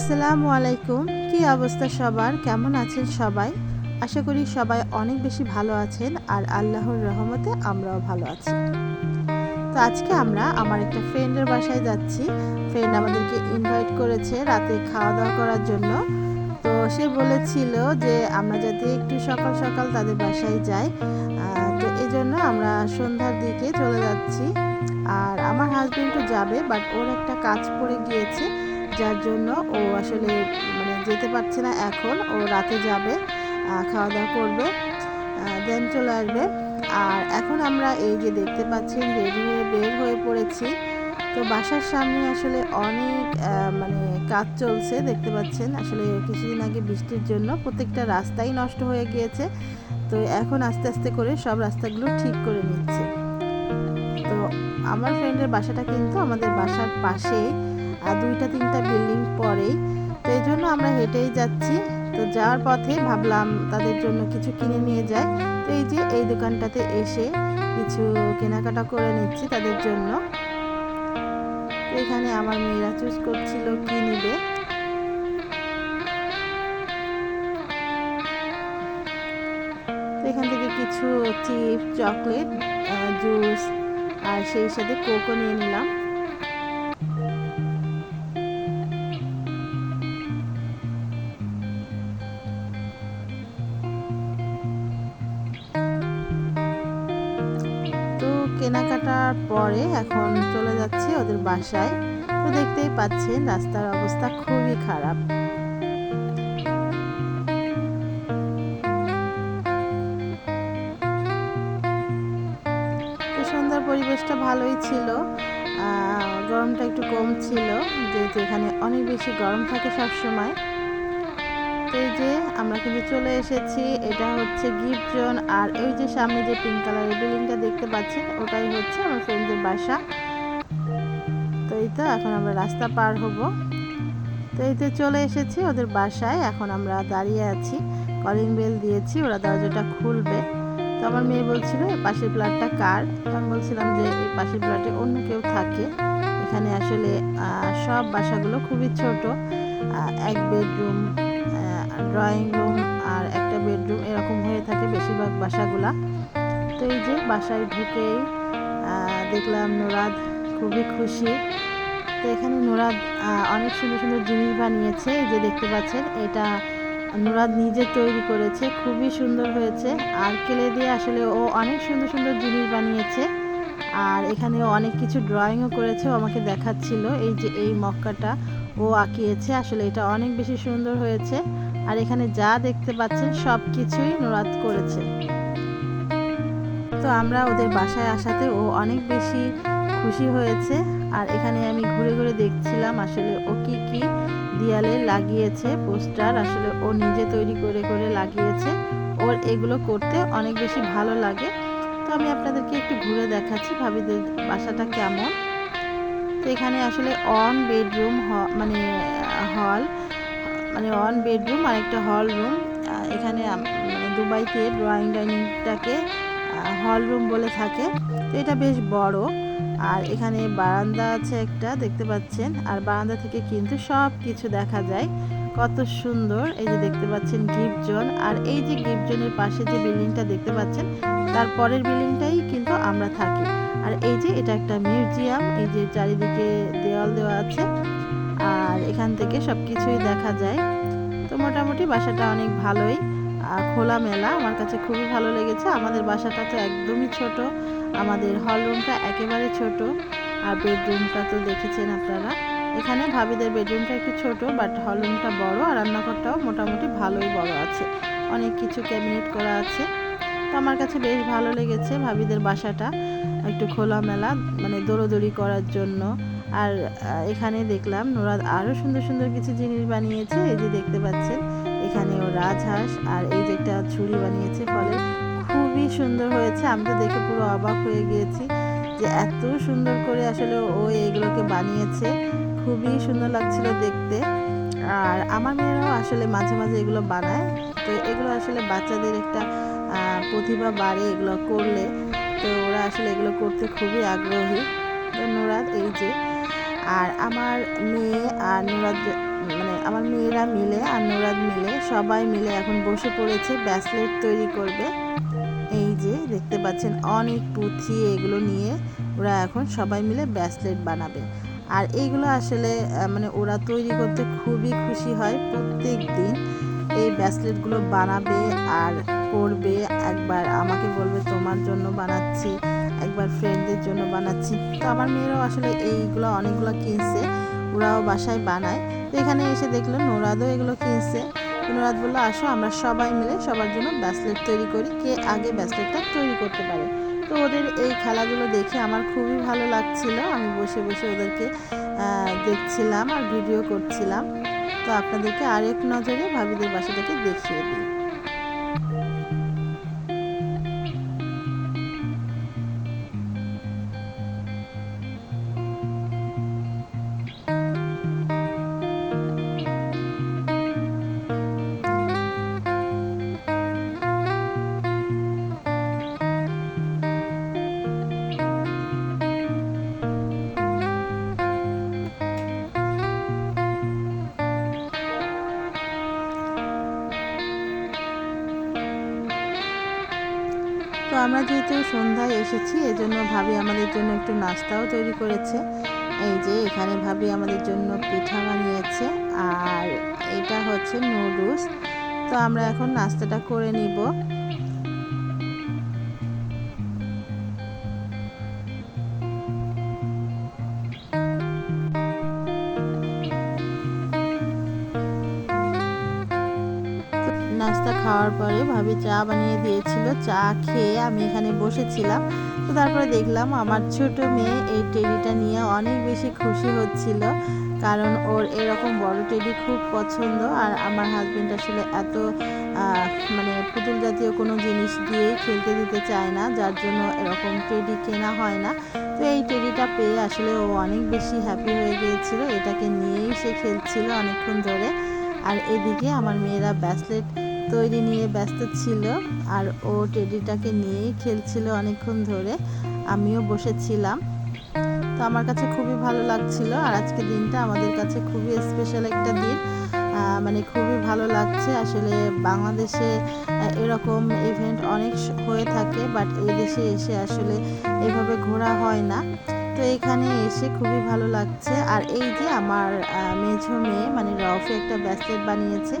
আসসালামু আলাইকুম। কি অবস্থা সবার? কেমন আছেন সবাই? আশা করি সবাই অনেক বেশি ভালো আছেন আর আল্লাহর রহমতে আমরাও ভালো আছি। তো আজকে আমরা আমার একটা ফ্রেন্ডের বাসায় যাচ্ছি। ফ্রেন্ড আমাদেরকে ইনভাইট করেছে রাতে খাওয়া দাওয়া করার জন্য। তো সে বলেছিল যে আমরা যাতে একটু সকাল সকাল তাদের বাসায় যাই। তো এই জন্য আমরা সন্ধ্যার দিকে চলে যাচ্ছি। আর আমার হাজবেন্ডও যাবে বাট ওর একটা কাজ পড়ে গিয়েছে। যার জন্য ও আসলে মানে যেতে পারছে না এখন, ও রাতে যাবে খাওয়া দাওয়া করবে দেন চলে আসবে। আর এখন আমরা এই যে দেখতে পাচ্ছেন রেডি হয়ে বের হয়ে পড়েছি। তো বাসার সামনে আসলে অনেক মানে কাজ চলছে, দেখতে পাচ্ছেন। আসলে কিছুদিন আগে বৃষ্টির জন্য প্রত্যেকটা রাস্তাই নষ্ট হয়ে গিয়েছে। তো এখন আস্তে আস্তে করে সব রাস্তাগুলো ঠিক করে নিচ্ছে। তো আমার ফ্রেন্ডের বাসাটা কিন্তু আমাদের বাসার পাশেই। আর দুইটা, তিনটা বিল্ডিং পরেই। তো এই জন্য আমরা হেঁটেই যাচ্ছি। তো যাওয়ার পথে ভাবলাম তাদের জন্য কিছু কিনে নিয়ে যাই। তো এই যে এই দোকানটাতে এসে কিছু কেনাকাটা করে নিচ্ছি তাদের জন্য। এখানে আমার মেয়েরা চুজ করছিল কি নিবে। এখান থেকে কিছু চিপস, চকলেট জুস আর সেই সাথে কোকও নিয়ে নিলাম। বাসায়, তো দেখতেই পাচ্ছেন রাস্তার অবস্থা খুবই খারাপ। তো পরিবেশটা ভালোই ছিল। গরমটা একটু কম ছিল, যেহেতু এখানে অনেক বেশি গরম থাকে সব সময় তো এই যে আমরা কিন্তু চলে এসেছি, এটা হচ্ছে গিফট জোন, আর এই যে সামনে যে পিঙ্ক কালারের বিল্ডিংটা দেখতে পাচ্ছেন, ওটাই হচ্ছে আমার ফ্রেন্ডদের বাসা। তো এই তো, এখন আমরা রাস্তা পার হব। তো এই তো চলে এসেছি ওদের বাসায়, এখন আমরা দাঁড়িয়ে আছি। কলিং বেল দিয়েছি, ওরা দরজাটা খুলবে। তো আমার মেয়ে বলছিল এই পাশের ফ্ল্যাটটা কার? আমি বলছিলাম যে, এই পাশের প্লাটে অন্য কেউ থাকে। এখানে আসলে সব বাসাগুলো খুবই ছোট। এক বেডরুম ড্রয়িং রুম আর একটা বেডরুম এরকম হয়ে থাকে বেশিরভাগ বাসাগুলা। তো এই যে বাসায় ঢুকেই দেখলাম নোরাদ খুবই খুশি। তো এখানে নোরাদ অনেক সুন্দর সুন্দর জিনিস বানিয়েছে যে দেখতে পাচ্ছেন, এটা নুরাদ নিজে তৈরি করেছে, খুবই সুন্দর হয়েছে। আর কেলে দিয়ে আসলে ও অনেক সুন্দর সুন্দর জিনিস বানিয়েছে। আর এখানে অনেক কিছু ড্রয়িংও করেছে আমাকে দেখাচ্ছিল, এই যে, এই মক্কাটা ও আঁকিয়েছে। আসলে এটা অনেক বেশি সুন্দর হয়েছে। আর এখানে যা দেখতে পাচ্ছেন সব কিছুই নুরাদ করেছে। তো আমরা ওদের বাসায় আসাতে ও অনেক বেশি খুশি হয়েছে। আর এখানে আমি ঘুরে ঘুরে দেখছিলাম আসলে ও কি কি দেয়ালে লাগিয়েছে পোস্টার। আসলে ও নিজে তৈরি করে করে লাগিয়েছে। ওর এগুলো করতে অনেক বেশি ভালো লাগে। তো আমি আপনাদেরকে একটু ঘুরে দেখাচ্ছি ভাবিদের বাসাটা কেমন। তো এখানে আসলে অন বেডরুম মানে হল মানে অন বেডরুম আর একটা হল রুম। এখানে মানে দুবাইতে ড্রয়িং ডাইনিংটাকে হল রুম বলে থাকে। তো এটা বেশ বড়। আর এখানে বারান্দা আছে একটা, দেখতে পাচ্ছেন। আর বারান্দা থেকে কিন্তু সব কিছু দেখা যায়। কত সুন্দর। এই যে দেখতে পাচ্ছেন গিফট জোন আর এই যে গিফট জোনের পাশে যে বিল্ডিংটা দেখতে পাচ্ছেন, তার পরের বিল্ডিংটাই কিন্তু আমরা থাকি। আর এই যে এটা একটা মিউজিয়াম। এই যে চারিদিকে দেওয়াল দেওয়া আছে। আর এখান থেকে সব কিছুই দেখা যায়। তো মোটামুটি বাসাটা অনেক ভালোই। খোলামেলা। আমার কাছে খুবই ভালো লেগেছে। আমাদের বাসাটা তো একদমই ছোট। আমাদের রুমটা একেবারে ছোট, আর বেডরুমটা তো দেখেছেন আপনারা। এখানে ভাবিদের বেডরুমটা একটু ছোট বাট হল রুমটা বড়, আর রান্নাঘরটাও মোটামুটি ভালোই বড় আছে। অনেক কিছু ক্যাবিনেট করা আছে। তো আমার কাছে বেশ ভালো লেগেছে ভাবিদের বাসাটা, একটু খোলামেলা মানে দৌড়োদৌড়ি করার জন্য। আর এখানে দেখলাম নোরা আরও সুন্দর সুন্দর কিছু জিনিস বানিয়েছে, এই যে দেখতে পাচ্ছেন, এখানে ও রাজহাঁস, আর এই যে একটা ছুরি বানিয়েছে ফলে। সুন্দর হয়েছে, আমি তো দেখে পুরো অবাক হয়ে গিয়েছি যে এত সুন্দর করে আসলে ও এগুলোকে বানিয়েছে। খুবই সুন্দর লাগছিল দেখতে। আর আমার মেয়েরাও আসলে মাঝে মাঝে এগুলো বানায়। তো এগুলো আসলে বাচ্চাদের একটা প্রতিভা বাড়ে এগুলো করলে তো ওরা আসলে এগুলো করতে খুবই আগ্রহী। তো নোরাদ, এই যে, আর আমার মেয়ে আর নুরাদ মানে আমার মেয়েরা মিলে আর নোরাদ মিলে সবাই মিলে এখন বসে পড়েছে, ব্যাসলেট তৈরি করবে। এই যে দেখতে পাচ্ছেন অনেক পুঁথি, এগুলো নিয়ে ওরা এখন সবাই মিলে ব্যাসলেট বানাবে। আর এইগুলো আসলে মানে ওরা তৈরি করতে খুবই খুশি হয় প্রত্যেক দিন এই ব্যাসলেটগুলো বানাবে আর করবে। একবার আমাকে বলবে, তোমার জন্য বানাচ্ছি। একবার ফ্রেন্ডদের জন্য বানাচ্ছি। তো আমার মেয়েরাও আসলে এইগুলো, অনেকগুলো কিনছে। ওরাও বাসায় বানায়। তো এখানে এসে দেখল, নোরাদও এগুলো কিনছে। তো নোরাদ বলল, আসো, আমরা সবাই মিলে সবার জন্য ব্যাসলেট তৈরি করি। কে আগে ব্যাসলেটটা তৈরি করতে পারে? তো ওদের এই খেলাগুলো দেখে আমার খুবই ভালো লাগছিল। আমি বসে বসে ওদেরকে দেখছিলাম আর ভিডিও করছিলাম। তো আপনাদেরকে আরেক নজরে ভাবিদের বাসাটাকে দেখিয়ে দিই। আমরা যেহেতু সন্ধ্যায় এসেছি, এজন্য ভাবি আমাদের জন্য একটু নাস্তাও তৈরি করেছে। এই যে, এখানে ভাবি আমাদের জন্য পিঠা বানিয়েছে, আর এটা হচ্ছে নুডলস। তো আমরা এখন নাস্তাটা করে নিব। ভাবি চা বানিয়ে দিয়েছিল। চা খেয়ে আমি এখানে বসেছিলাম। তো তারপরে দেখলাম আমার ছোট মেয়ে এই টেডিটা নিয়ে অনেক বেশি খুশি হচ্ছিল। কারণ ওর এরকম বড় টেডি খুব পছন্দ। আর আমার হাজবেন্ড আসলে এত মানে পুতুল জাতীয় কোনো জিনিস দিয়েই খেলতে দিতে চায় না। যার জন্য এরকম টেডি কেনা হয় না। তো এই টেডিটা পেয়ে আসলে ও অনেক বেশি হ্যাপি হয়ে গিয়েছিল। এটাকে নিয়েই সে খেলছিল অনেকক্ষণ ধরে। আর এদিকে আমার মেয়েরা ব্যাসলেট তৈরি নিয়ে ব্যস্ত ছিল আর ও টেডিটাকে নিয়েই খেলছিল অনেকক্ষণ ধরে। আমিও বসেছিলাম। তো আমার কাছে খুবই ভালো লাগছিল আর আজকে দিনটা আমাদের কাছে খুবই স্পেশাল একটা দিন। মানে খুবই ভালো লাগছে। আসলে বাংলাদেশে এরকম ইভেন্ট অনেক হয়ে থাকে বাট এই দেশে এসে আসলে এভাবে ঘোরা হয় না। তো এখানে এসে খুবই ভালো লাগছে। আর এই যে আমার মেঝো মেয়ে মানে রফে একটা ব্যাসলেট বানিয়েছে।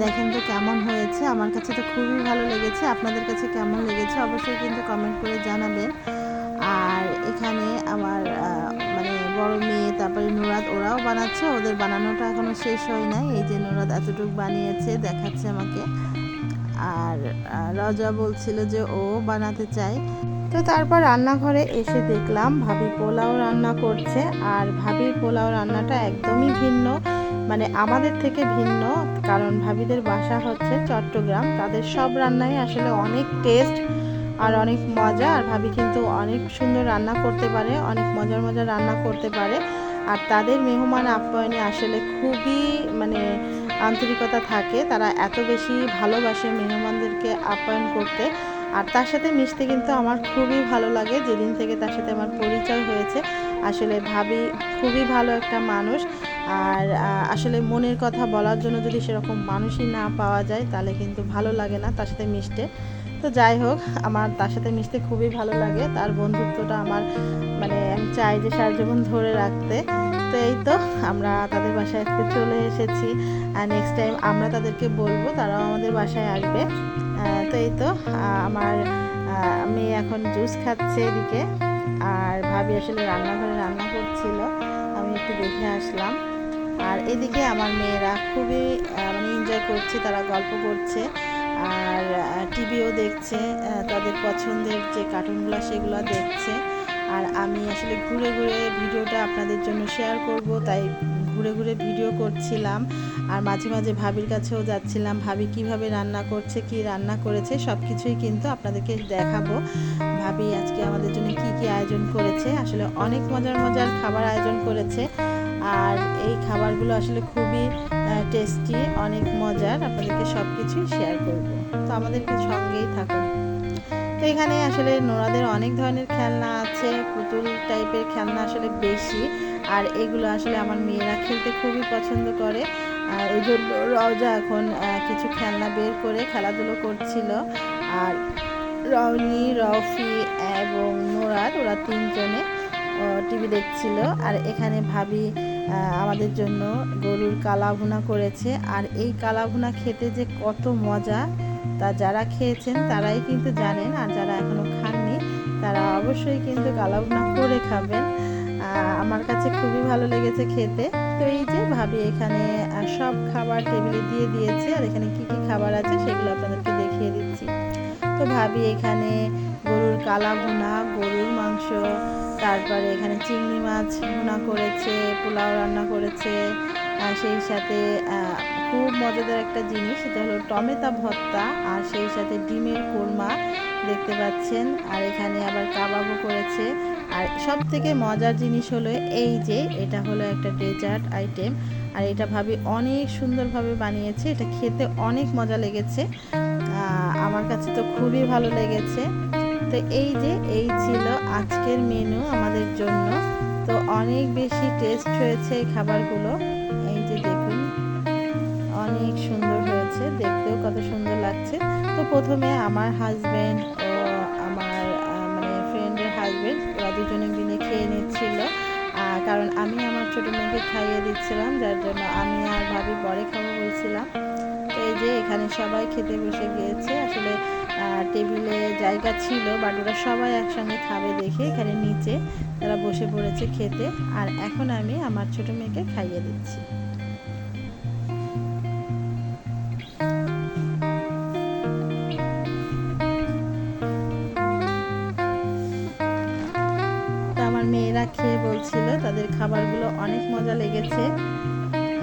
দেখেন তো কেমন হয়েছে। আমার কাছে তো খুবই ভালো লেগেছে। আপনাদের কাছে কেমন লেগেছে অবশ্যই কিন্তু কমেন্ট করে জানাবেন। আর এখানে আমার মানে বড় মেয়ে, তারপরে নুরাদ, ওরাও বানাচ্ছে। ওদের বানানোটা এখনও শেষ হয় নাই। এই যে নুরাদ এতটুকু বানিয়েছে, দেখাচ্ছে আমাকে। আর রজা বলছিল যে ও বানাতে চায়। তো তারপর রান্নাঘরে এসে দেখলাম ভাবি পোলাও রান্না করছে আর ভাবির পোলাও রান্নাটা একদমই ভিন্ন মানে আমাদের থেকে ভিন্ন, কারণ ভাবিদের বাসা হচ্ছে চট্টগ্রাম, তাদের সব রান্নাই আসলে অনেক টেস্ট আর অনেক মজা, আর ভাবি কিন্তু অনেক সুন্দর রান্না করতে পারে, অনেক মজার মজার রান্না করতে পারে। আর তাদের মেহমান আপ্যায়নে আসলে খুবই মানে আন্তরিকতা থাকে, তারা এত বেশি ভালোবাসে মেহমানদেরকে আপ্যায়ন করতে। আর তার সাথে মিশতে কিন্তু আমার খুবই ভালো লাগে। যেদিন থেকে তার সাথে আমার পরিচয় হয়েছে, আসলে ভাবি খুবই ভালো একটা মানুষ। আর আসলে মনের কথা বলার জন্য যদি সেরকম মানুষই না পাওয়া যায়, তাহলে কিন্তু ভালো লাগে না তার সাথে মিশতে। তো যাই হোক, আমার তার সাথে মিশতে খুবই ভালো লাগে। তার বন্ধুত্বটা আমার মানে আমি চাই যে সারা জীবন ধরে রাখতে। তো এই তো, আমরা তাদের বাসায় চলে এসেছি। আর নেক্সট টাইম আমরা তাদেরকে বলব, তারাও আমাদের বাসায় আসবে। তো এই তো আমার মেয়ে এখন জুস খাচ্ছে এদিকে, আর ভাবি আসলে রান্নাঘরে রান্না করছিল, আমি একটু দেখে আসলাম। আর এদিকে আমার মেয়েরা খুবই মানে এনজয় করছে, তারা গল্প করছে, আর টিভিও দেখছে তাদের পছন্দের যে কার্টুনগুলো সেগুলো দেখছে। আর আমি আসলে ঘুরে ঘুরে ভিডিওটা আপনাদের জন্য শেয়ার করব, তাই ঘুরে ঘুরে ভিডিও করছিলাম। আর মাঝে মাঝে ভাবির কাছেও যাচ্ছিলাম, ভাবি কীভাবে রান্না করছে, কি রান্না করেছে সব কিছুই কিন্তু আপনাদেরকে দেখাবো। ভাবি আজকে আমাদের জন্য কি কি আয়োজন করেছে, আসলে অনেক মজার মজার খাবার আয়োজন করেছে। আর এই খাবারগুলো আসলে খুবই টেস্টি অনেক মজার, আপনাদেরকে সব কিছুই শেয়ার করব। তো আমাদেরকে সঙ্গেই থাকুন। তো এখানে আসলে নোরাদের অনেক ধরনের খেলনা আছে, পুতুল টাইপের খেলনা আসলে বেশি। আর এগুলো আসলে আমার মেয়েরা খেলতে খুবই পছন্দ করে। এই জন্য রওজা এখন কিছু খেলনা বের করে খেলাধুলো করছিল। আর রনি রফি এবং নোরাদ ওরা তিনজনে টিভি দেখছিল। আর এখানে ভাবি আমাদের জন্য গরুর কালা ভুনা করেছে। আর এই কালা ভুনা খেতে যে কত মজা, তা যারা খেয়েছেন তারাই কিন্তু জানেন। আর যারা এখনও খাননি, তারা অবশ্যই কিন্তু কালা ভুনা করে খাবেন। আমার কাছে খুবই ভালো লেগেছে খেতে। তো এই যে ভাবি এখানে সব খাবার টেবিলে দিয়ে দিয়েছে, আর এখানে কি কি খাবার আছে সেগুলো আপনাদেরকে দেখিয়ে দিচ্ছি। তো ভাবি এখানে গরুর কালা ভুনা, গরুর মাংস, তারপরে এখানে চিংড়ি মাছ ভুনা করেছে, পোলাও রান্না করেছে, আর সেই সাথে খুব মজাদার একটা জিনিস, সেটা হলো টমেটো ভর্তা, আর সেই সাথে ডিমের কোরমা দেখতে পাচ্ছেন, আর এখানে আবার কাবাবও করেছে। আর সব থেকে মজার জিনিস হলো এই যে এটা হলো একটা ডেজার্ট আইটেম। আর এটা ভাবি অনেক সুন্দরভাবে বানিয়েছে, এটা খেতে অনেক মজা লেগেছে। আমার কাছে তো খুবই ভালো লেগেছে। তো এই যে, এই ছিল আজকের মেনু আমাদের জন্য। তো অনেক বেশি টেস্ট হয়েছে এই খাবারগুলো। এই যে দেখুন, অনেক সুন্দর হয়েছে, দেখতেও কত সুন্দর লাগছে। তো প্রথমে আমার হাজবেন্ড খাইয়ে দিচ্ছিলাম, যার জন্য আমি আর ভাবি পরে খাব বলছিলাম। তো এই যে এখানে সবাই খেতে বসে গিয়েছে। আসলে টেবিলে জায়গা ছিল বাট ওরা সবাই একসঙ্গে খাবে দেখে এখানে নিচে তারা বসে পড়েছে খেতে। আর এখন আমি আমার ছোটো মেয়েকে খাইয়ে দিচ্ছি। খাবারগুলো অনেক মজা লেগেছে।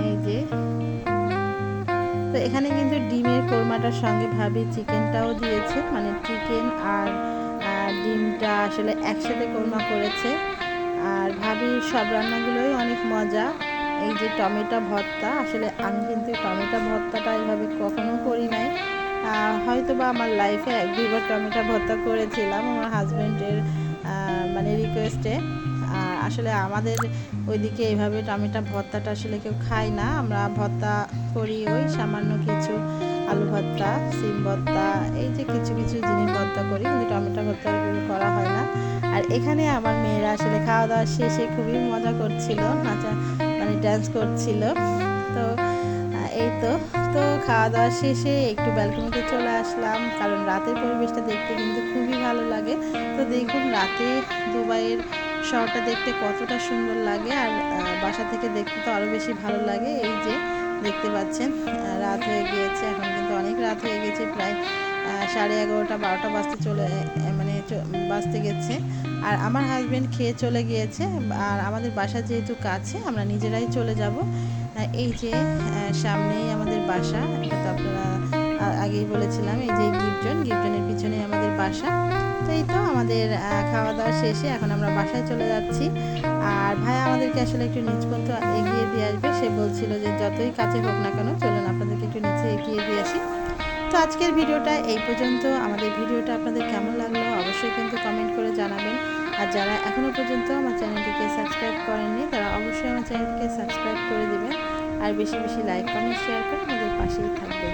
এই যে। তো এখানে কিন্তু ডিমের কোরমাটার সঙ্গে ভাবি চিকেনটাও দিয়েছে মানে চিকেন আর ডিমটা আসলে একসাথে কোরমা করেছে। আর ভাবি সব রান্নাগুলোই অনেক মজা। এই যে টমেটো ভর্তা, আসলে আমি কিন্তু টমেটো ভর্তাটা এইভাবে কখনো করি নাই। হয়তো বা আমার লাইফে এক দুইবার টমেটো ভর্তা করেছিলাম, আমার হাজব্যান্ডের মানে রিকোয়েস্টে আসলে আমাদের ওইদিকে এইভাবে টমেটো ভর্তাটা আসলে কেউ খায় না। আমরা ভর্তা করি ওই সামান্য কিছু আলু ভর্তা, সিম ভর্তা, এই যে কিছু কিছু জিনিস ভর্তা করি কিন্তু টমেটো ভর্তা করা হয় না। আর এখানে আমার মেয়েরা আসলে খাওয়া দাওয়া শেষে খুবই মজা করছিল, নাচা মানে ডান্স করছিল। তো এই তো তো খাওয়া দাওয়া শেষে একটু ব্যালকনিতে চলে আসলাম। কারণ রাতের পরিবেশটা দেখতে কিন্তু খুবই ভালো লাগে। তো দেখুন, রাতে দুবাইয়ের শহরটা দেখতে কতটা সুন্দর লাগে আর বাসা থেকে দেখতে তো আরও বেশি ভালো লাগে এই যে দেখতে পাচ্ছেন। রাত হয়ে গিয়েছে, এখন কিন্তু অনেক রাত হয়ে গেছে, প্রায় সাড়ে এগারোটা, বারোটা বাজতে চলে মানে বাজতে গেছে। আর আমার হাজবেন্ড খেয়ে চলে গিয়েছে, আর আমাদের বাসা যেহেতু কাছে, আমরা নিজেরাই চলে যাব। এই যে সামনেই আমাদের বাসা তো আপনারা আগেই বলেছিলাম, এই যে গিফটজন গিফটজনের পিছনেই আমাদের বাসা। এই তো আমাদের খাওয়া দাওয়া শেষে এখন আমরা বাসায় চলে যাচ্ছি। আর ভাই আমাদেরকে আসলে একটু নিচ পর্যন্ত এগিয়ে দিয়ে আসবে। সে বলছিল যে যতই কাছে হোক না কেন, চলুন আপনাদেরকে একটু নিচে এগিয়ে দিয়ে আসি। তো আজকের ভিডিওটা এই পর্যন্ত। আমাদের ভিডিওটা আপনাদের কেমন লাগল অবশ্যই কিন্তু কমেন্ট করে জানাবেন। আর যারা এখনও পর্যন্ত আমার চ্যানেলটিকে সাবস্ক্রাইব করেননি, তারা অবশ্যই আমার চ্যানেলটিকে সাবস্ক্রাইব করে দেবেন। আর বেশি বেশি লাইক কমেন্ট শেয়ার করে আমাদের পাশেই থাকবেন।